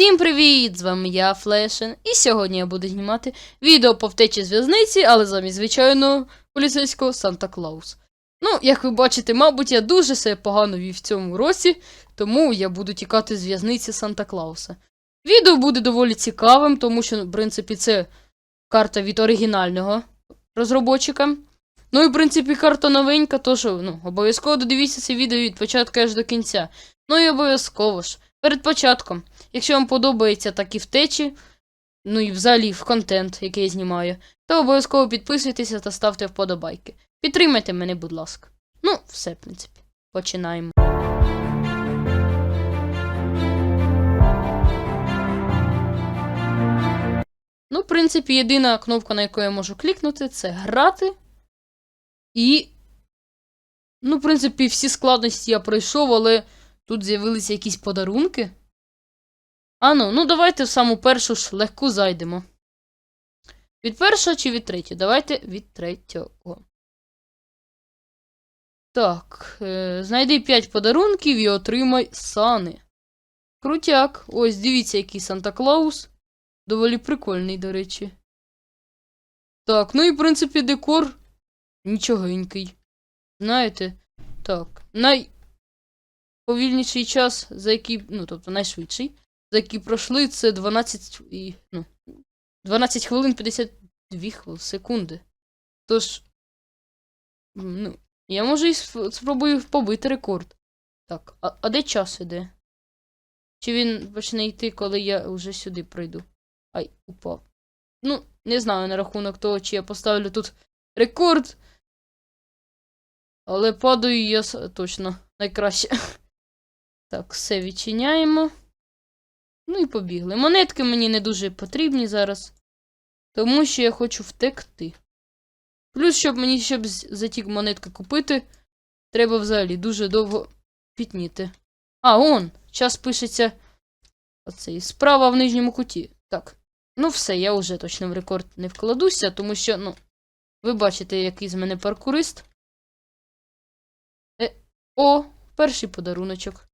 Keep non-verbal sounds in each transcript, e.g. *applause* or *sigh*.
Всім привіт! З вами я, Флешен, і сьогодні я буду знімати відео по втечі з в'язниці, але замість звичайного поліцейського Санта Клаус. Ну, як ви бачите, мабуть, я дуже себе погано вів в цьому році, тому я буду тікати з в'язниці Санта Клауса. Відео буде доволі цікавим, тому що, в принципі, це карта від оригінального розробочика. Ну і, в принципі, карта новенька, тож ну, обов'язково додивіться це відео від початку аж до кінця. Ну і обов'язково ж, перед початком. Якщо вам подобаються такі втечі, ну і взагалі в контент, який я знімаю, то обов'язково підписуйтеся та ставте вподобайки. Підтримайте мене, будь ласка. Ну, все, в принципі. Починаємо. Ну, в принципі, єдина кнопка, на яку я можу клікнути, це грати. І. Ну, в принципі, всі складності я пройшов, але тут з'явилися якісь подарунки. А ну, давайте в саму першу ж легку зайдемо. Від першого чи від третього? Давайте від третього. Так, е, знайди 5 подарунків і отримай сани. Крутяк. Ось, дивіться, який Санта Клаус. Доволі прикольний, до речі. Так, ну і в принципі декор нічогенький. Знаєте? Так. Найповільніший час, за який. Ну, тобто найшвидший за які пройшли, це 12 і, ну, 12 хвилин 52 хвилин, секунди. Тож, ну, я можу і спробую побити рекорд. Так, а, а де час іде? Чи він почне йти, коли я вже сюди пройду? Ай, упав. Ну, не знаю на рахунок того, чи я поставлю тут рекорд. Але падаю я точно найкраще. Так, все відчиняємо. Ну і побігли. Монетки мені не дуже потрібні зараз, тому що я хочу втекти. Плюс, щоб мені щоб за ті монетки купити, треба взагалі дуже довго пітніти. А, он, час пишеться оцей, справа в нижньому куті. Так. Ну все, я вже точно в рекорд не вкладуся, тому що, ну, ви бачите, який з мене паркурист. Е, о, перший подаруночок.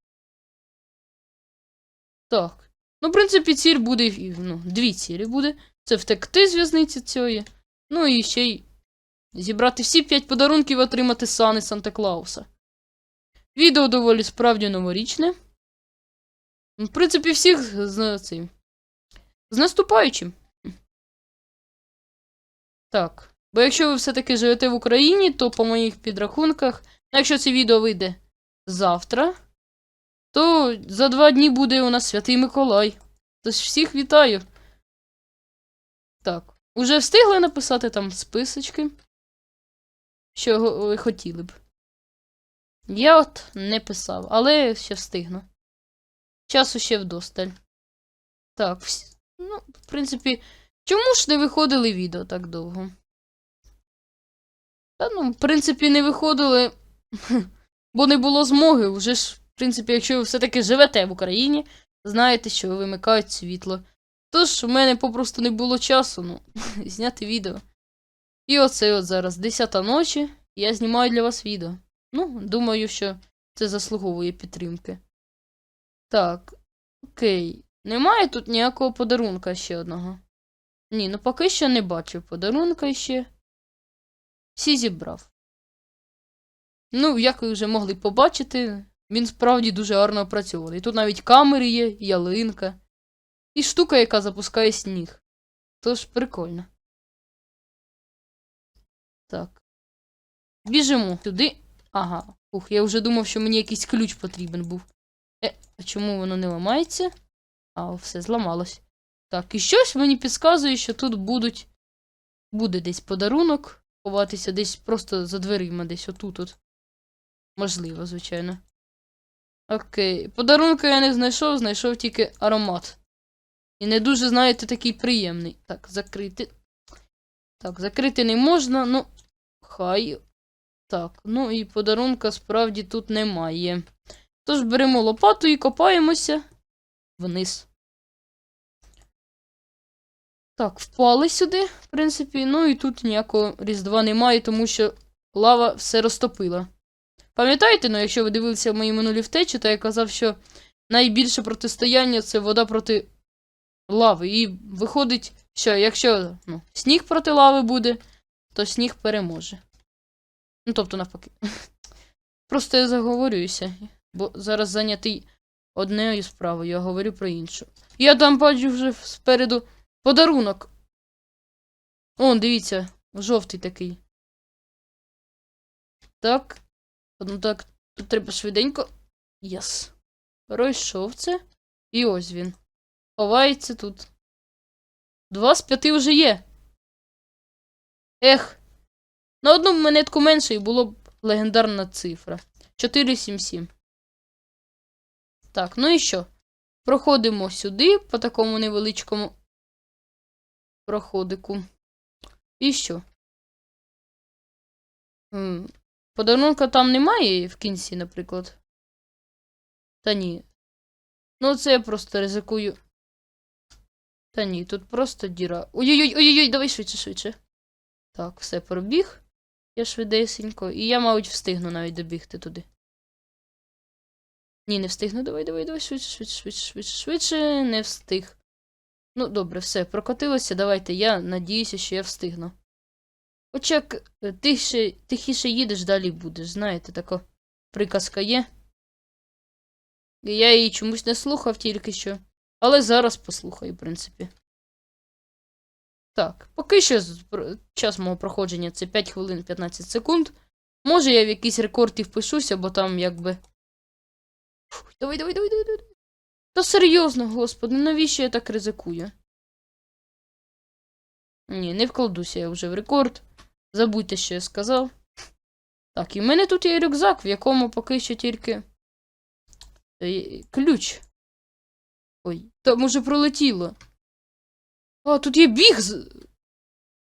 Так. Ну, в принципі, ціль буде, ну, дві цілі буде. Це втекти з в'язниці цієї. Ну і ще й зібрати всі п'ять подарунків і отримати сани Санта Клауса. Відео доволі справді новорічне. В принципі, всіх з цим. З наступаючим. Так. Бо якщо ви все-таки живете в Україні, то по моїх підрахунках, якщо це відео вийде завтра, то за два дні буде у нас Святий Миколай. Тож всіх вітаю. Так. Уже встигли написати там списочки, що ви хотіли б. Я от не писав, але ще встигну. Часу ще вдосталь. Так, ну, в принципі, чому ж не виходили відео так довго? Та ну, в принципі, не виходили, *laughs* бо не було змоги. Уже ж, в принципі, якщо ви все-таки живете в Україні, знаєте, що вимикають світло. Тож у мене попросту не було часу, ну, *laughs* зняти відео. І оце от зараз 10 ночі, я знімаю для вас відео. Ну, думаю, що це заслуговує підтримки. Так, окей. Немає тут ніякого подарунка ще одного. Ні, ну поки що не бачив подарунка ще. Всі зібрав. Ну, як ви вже могли побачити, він справді дуже гарно опрацьований. Тут навіть камери є, ялинка. І штука, яка запускає сніг. Тож прикольно. Так. Біжимо туди. Ага. Ух, я вже думав, що мені якийсь ключ потрібен був. Е, а чому воно не ламається? А, все зламалось. Так, і щось мені підказує, що тут будуть. Буде десь подарунок. Ховатися десь просто за дверима, десь отут. -от. Можливо, звичайно. Окей. Подарунка я не знайшов, знайшов тільки аромат. І не дуже, знаєте, такий приємний. Так, закрити. Так, закрити не можна, ну. Хай. Так, ну і подарунка справді тут немає. Тож беремо лопату і копаємося вниз. Так, впали сюди, в принципі, ну і тут ніякого різдва немає, тому що лава все розтопила. Пам'ятаєте, ну, якщо ви дивилися мої минулі втечі, то я казав, що найбільше протистояння це вода проти лави. І виходить, що якщо ну, сніг проти лави буде, то сніг переможе. Ну, тобто, навпаки. *laughs* Просто я заговорююся, бо зараз зайнятий однею справою, я говорю про іншу. Я там бачу вже спереду подарунок. Он, дивіться, жовтий такий. Так. Ну так, тут треба швиденько. Єс. Пройшов це. І ось він. Ховається тут. Два з п'яти вже є. Ех. На одну монетку менше і було б легендарна цифра. 477. Так, ну і що? Проходимо сюди по такому невеличкому проходику. І що? Подарунка там немає в кінці, наприклад. Та ні. Ну, це я просто ризикую. Та ні, тут просто діра. Ой-ой-ой, ой-ой, давай швидше, швидше. Так, все пробіг. Я швидесенько. І я, мабуть, встигну навіть добігти туди. Ні, не встигну. Давай, давай, давай, швидше, швидше, швидше, швидше, швидше, не встиг. Ну, добре, все, прокотилося. Давайте. Я надіюся, що я встигну. Хоч як е, тихше, тихіше їдеш, далі будеш. Знаєте, така приказка є. Я її чомусь не слухав тільки що. Але зараз послухаю, в принципі. Так, поки що час мого проходження це 5 хвилин 15 секунд. Може я в якийсь рекорд і впишуся, бо там якби. Фух, давай, давай, давай, давай, давай. Та серйозно, господи, навіщо я так ризикую? Ні, не вкладуся я вже в рекорд. Забудьте, що я сказав. Так, і в мене тут є рюкзак, в якому поки що тільки. е, Ключ. Ой, там уже пролетіло. А, тут є біг.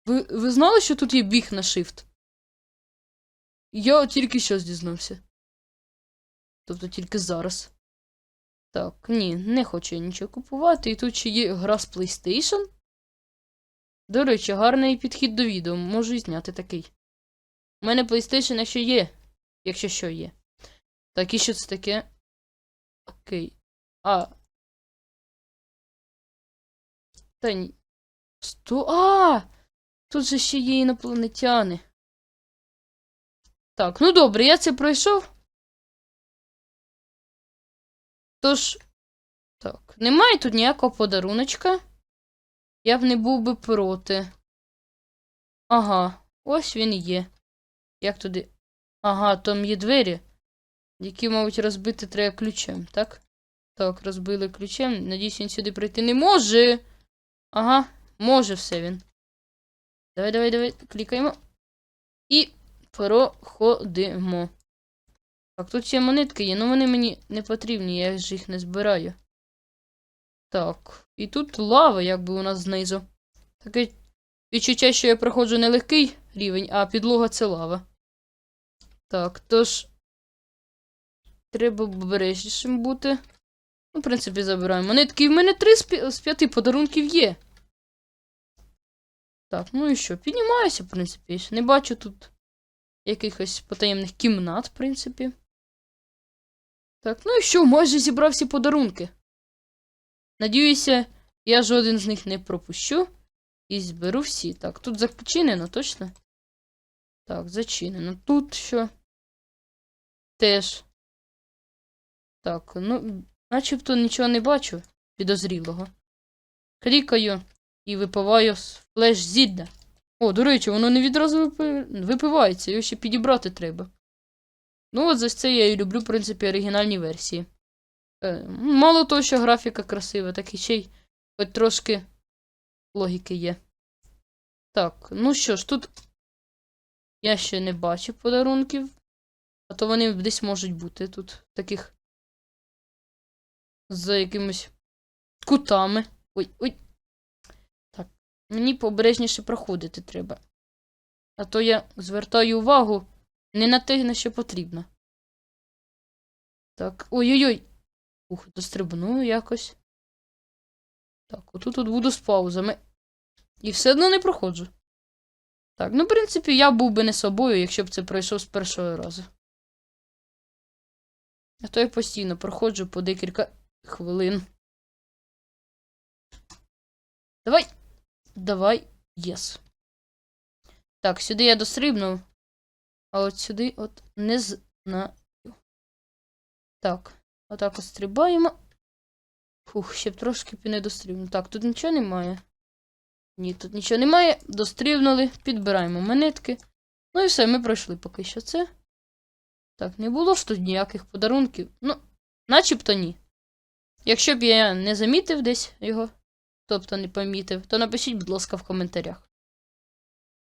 Ви, ви знали, що тут є біг на shift? Я тільки що дізнався. Тобто тільки зараз. Так, ні, не хочу я нічого купувати. І тут ще є гра з PlayStation. До речі, гарний підхід до відео. Можу і зняти такий. У мене PlayStation, якщо є. Якщо що є. Так, і що це таке? Окей. А. Та ні. Сто. А! Тут же ще є інопланетяни. Так, ну добре, я це пройшов. Тож. Так, немає тут ніякого подаруночка. Я б не був би проти. Ага, ось він є. Як туди. Ага, там є двері, які, мабуть, розбити треба ключем, так? Так, розбили ключем. Надіюсь, він сюди прийти не може. Ага, може все він. Давай, давай, давай, клікаємо. І проходимо. Так, тут ще монетки є, але вони мені не потрібні, я ж їх не збираю. Так, і тут лава, якби у нас знизу. Таке відчуття, що я проходжу не легкий рівень, а підлога це лава. Так, тож. Треба обережнішим бути. Ну, в принципі, забираємо монетки. В мене три з п'яти подарунків є. Так, ну і що? Піднімаюся, в принципі. Не бачу тут якихось потаємних кімнат, в принципі. Так, ну і що, майже зібрав всі подарунки. Надіюся, я жоден з них не пропущу. І зберу всі. Так, тут зачинено, точно? Так, зачинено. Тут що? Теж. Так, ну, начебто нічого не бачу підозрілого. Клікаю і випиваю флеш зілля. О, до речі, воно не відразу випивається, його ще підібрати треба. Ну, от за це я і люблю, в принципі, оригінальні версії. Е, мало того, що графіка красива, так і ще й хоч трошки логіки є. Так, ну що ж, тут я ще не бачив подарунків. А то вони десь можуть бути тут таких. За якимись кутами. Ой, ой. Так, мені пообережніше проходити треба. А то я звертаю увагу не на те, на що потрібно. Так, ой-ой-ой. Ух, дострибну якось. Так, отут от буду з паузами. І все одно не проходжу. Так, ну, в принципі, я був би не собою, якщо б це пройшов з першого разу. А то я постійно проходжу по декілька хвилин. Давай. Давай. Єс. Так, сюди я дострибнув. А от сюди от не знаю. Так, отак от стрибаємо. Фух, ще б трошки б не дострибнув. Так, тут нічого немає. Ні, тут нічого немає. Дострибнули, підбираємо монетки. Ну і все, ми пройшли поки що це. Так, не було ж тут ніяких подарунків. Ну, начебто ні. Якщо б я не замітив десь його, тобто не помітив, то напишіть, будь ласка, в коментарях.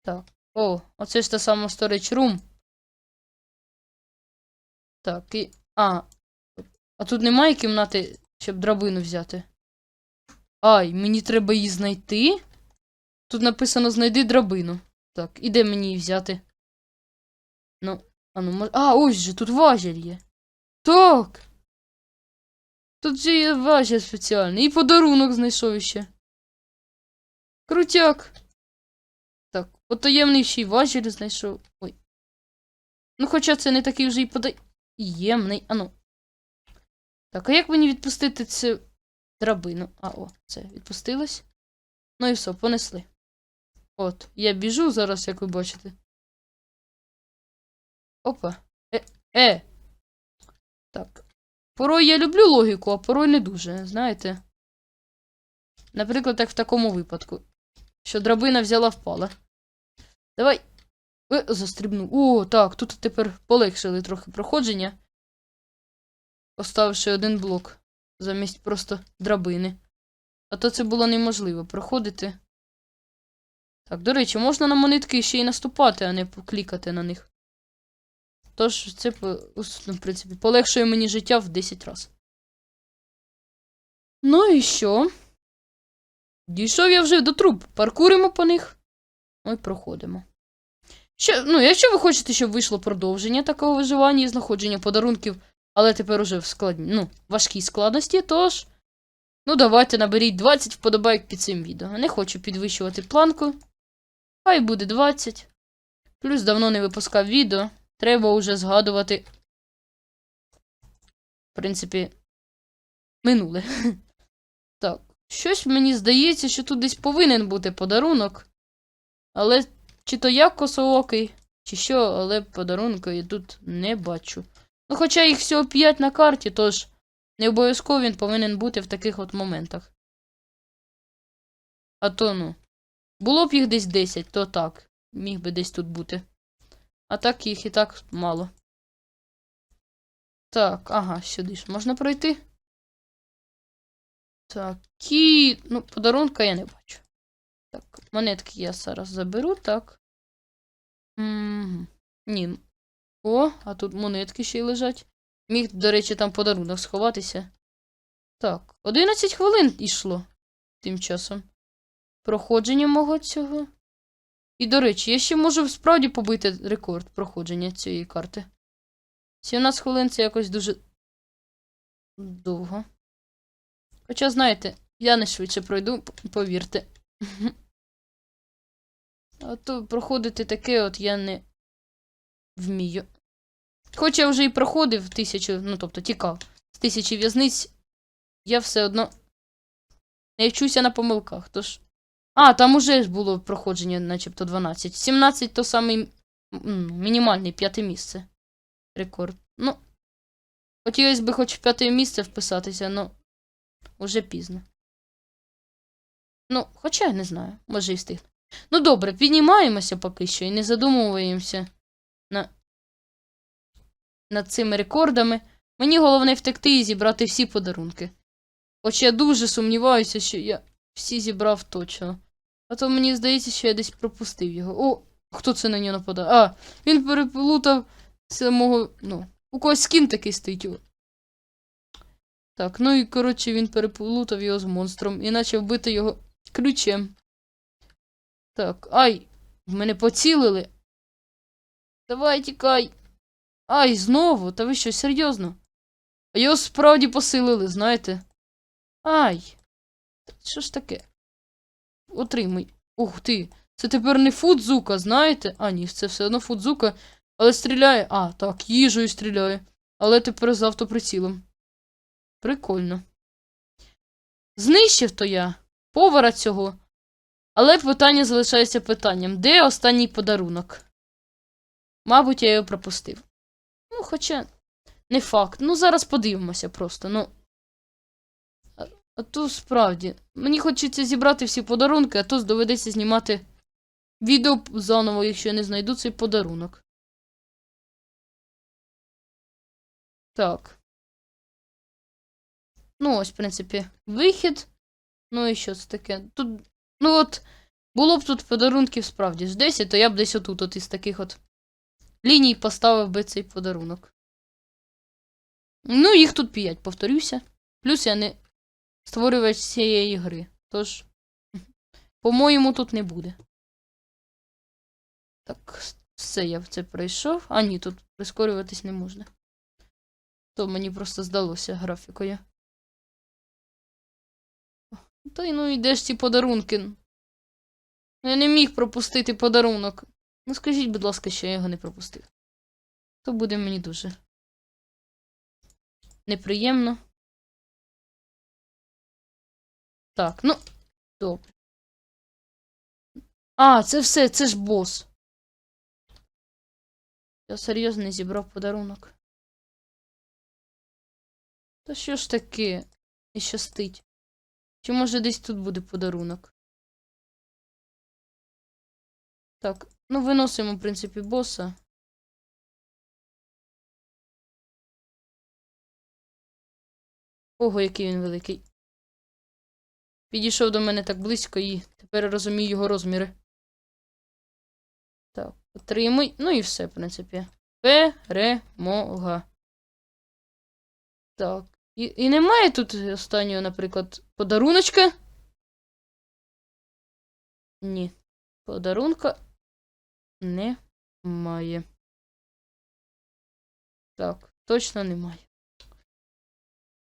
Так. О, оце ж та сама storage room. Так, і. А. А тут немає кімнати, щоб драбину взяти. Ай, мені треба її знайти. Тут написано знайди драбину. Так, і де мені її взяти? Ну, а ну, мож... А, ось же, тут важіль є. Так. Тут же є важіль спеціальний. І подарунок знайшов ще. Крутяк. Так, потаємний ще й важіль знайшов. Ой. Ну, хоча це не такий вже й потаємний. Ану. Так, а як мені відпустити цю драбину? А, о, це відпустилось. Ну і все, понесли. От, я біжу зараз, як ви бачите. Опа. Е, е. Так. Порой я люблю логіку, а порой не дуже, знаєте. Наприклад, як в такому випадку. Що драбина взяла впала. Давай. Е, застрибну. О, так, тут тепер полегшили трохи проходження. Поставивши один блок замість просто драбини. А то це було неможливо проходити. Так, до речі, можна на монетки ще й наступати, а не поклікати на них. Тож це, ну, в принципі, полегшує мені життя в 10 разів. Ну і що? Дійшов я вже до труб. Паркуримо по них. Ну і проходимо. Що, ну, якщо ви хочете, щоб вийшло продовження такого виживання і знаходження подарунків, але тепер уже в складні, ну, важкій складності, тож. Ну, давайте наберіть 20 вподобайок під цим відео. Не хочу підвищувати планку. Хай буде 20. Плюс давно не випускав відео. Треба уже згадувати. В принципі, минуле. *laughs* Так, щось мені здається, що тут десь повинен бути подарунок. Але чи то я косоокий, чи що, але подарунка я тут не бачу. Ну, хоча їх всього 5 на карті, тож не обов'язково він повинен бути в таких от моментах. А то ну. Було б їх десь 10, то так. Міг би десь тут бути. А так їх і так мало. Так, ага, сюди ж можна пройти. Так, і... Ну, подарунка я не бачу. Так, монетки я зараз заберу, так. Угу. Ні. О, а тут монетки ще й лежать. Міг, до речі, там подарунок сховатися. Так, 11 хвилин йшло тим часом. Проходження мого цього. І, до речі, я ще можу справді побити рекорд проходження цієї карти. 17 хвилин це якось дуже довго. Хоча, знаєте, я не швидше пройду, повірте. *laughs* А то проходити таке от я не вмію. Хоч я вже і проходив тисячу, ну тобто тікав з тисячі в'язниць, я все одно не вчуся на помилках. Тож. А, там уже було проходження, начебто 12. 17 то самий м, мінімальний п'яте місце. Рекорд. Ну. Хотілося б хоч в п'яте місце вписатися, но уже пізно. Ну, хоча я не знаю, може і встигну. Ну добре, піднімаємося поки що і не задумуємося на... над цими рекордами. Мені головне втекти і зібрати всі подарунки. Хоч я дуже сумніваюся, що я всі зібрав точно. А то мені здається, що я десь пропустив його. О, хто це на нього нападає? А, він переплутав самого. Ну, у когось скін такий стоїть. Так, ну і коротше він переплутав його з монстром і почав бити його ключем. Так, ай, в мене поцілили. Давай тікай. Ай, знову, та ви що, серйозно? А його справді посилили, знаєте? Ай. Що ж таке? Отримай. Ух ти. Це тепер не фудзука, знаєте? А, ні, це все одно фудзука, але стріляє. А, так, їжею стріляє. Але тепер з автоприцілом. Прикольно. Знищив то я повара цього, Але питання залишається питанням: де останній подарунок? Мабуть, я його пропустив. Ну, хоча, не факт. Ну, зараз подивимося просто. Ну. А, а то справді. Мені хочеться зібрати всі подарунки, а то доведеться знімати відео заново, якщо я не знайду цей подарунок. Так. Ну, ось, в принципі, вихід. Ну і що це таке? Тут. Ну от, було б тут подарунків справді ж 10, то я б десь отут, от із таких от ліній поставив би цей подарунок. Ну, їх тут 5, повторюся. Плюс я не створювач цієї гри. Тож, по-моєму, тут не буде. Так, все, я в це пройшов. А, ні, тут прискорюватись не можна. То мені просто здалося графікою. Та й ну і де ж ці подарунки? Я не міг пропустити подарунок. Ну скажіть, будь ласка, що я його не пропустив. То буде мені дуже неприємно. Так, ну, добре. А, це все, це ж бос. Я серйозно не зібрав подарунок. Та що ж таке? Не щастить. Чи може десь тут буде подарунок? Так, ну виносимо, в принципі, боса. Ого, який він великий. Підійшов до мене так близько і тепер розумію його розміри. Так, отримуй. Ну і все, в принципі. Перемога. Так. І, і немає тут останнього, наприклад, подаруночка? Ні. Подарунка немає. Так, точно немає.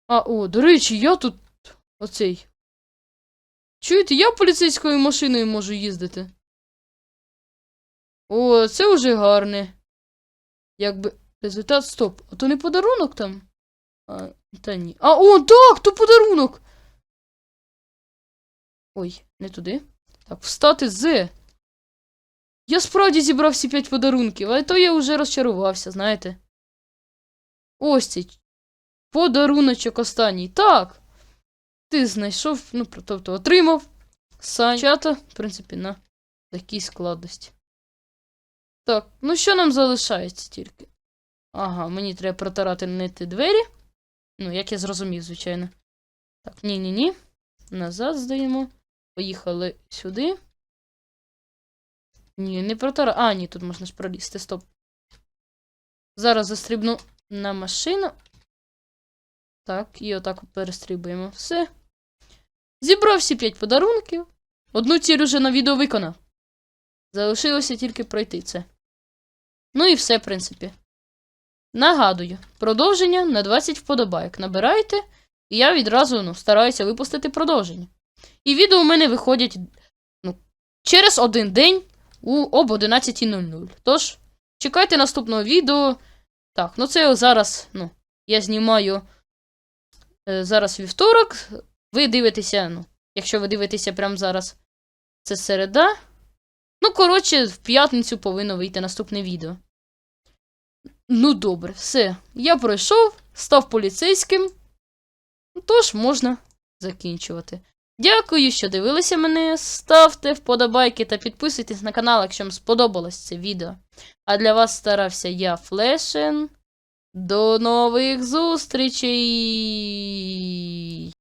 А, о, до речі, я тут оцей. Чуєте, я поліцейською машиною можу їздити. О, це вже гарне. Якби. Результат стоп. А то не подарунок там? А, та ні. А, о, так, то подарунок. Ой, не туди. Так, встати з. Я справді зібрав всі п'ять подарунків, але то я вже розчарувався, знаєте. Ось цей подаруночок останній. Так. Ти знайшов, ну, тобто отримав санчата, в принципі, на такій складності. Так, ну що нам залишається тільки? Ага, мені треба протирати нити двері. Ну, як я зрозумів, звичайно. Так, ні-ні-ні. Назад здаємо. Поїхали сюди. Ні, не протара. А, ні, тут можна ж пролізти, стоп. Зараз застрибну на машину. Так, і отак перестрибуємо. Все. Зібрав всі 5 подарунків. Одну ціль уже на відео виконав. Залишилося тільки пройти це. Ну і все, в принципі. Нагадую, продовження на 20 вподобайок. Набирайте, і я відразу ну, стараюся випустити продовження. І відео у мене виходять ну, через один день у об 11.00. Тож, чекайте наступного відео. Так, ну це зараз, ну, я знімаю е, зараз вівторок. Ви дивитеся, ну, якщо ви дивитеся прямо зараз, це середа. Ну, коротше, в п'ятницю повинно вийти наступне відео. Ну, добре, все. Я пройшов, став поліцейським. Тож можна закінчувати. Дякую, що дивилися мене. Ставте вподобайки та підписуйтесь на канал, якщо вам сподобалось це відео. А для вас старався я, Флешен. До нових зустрічей!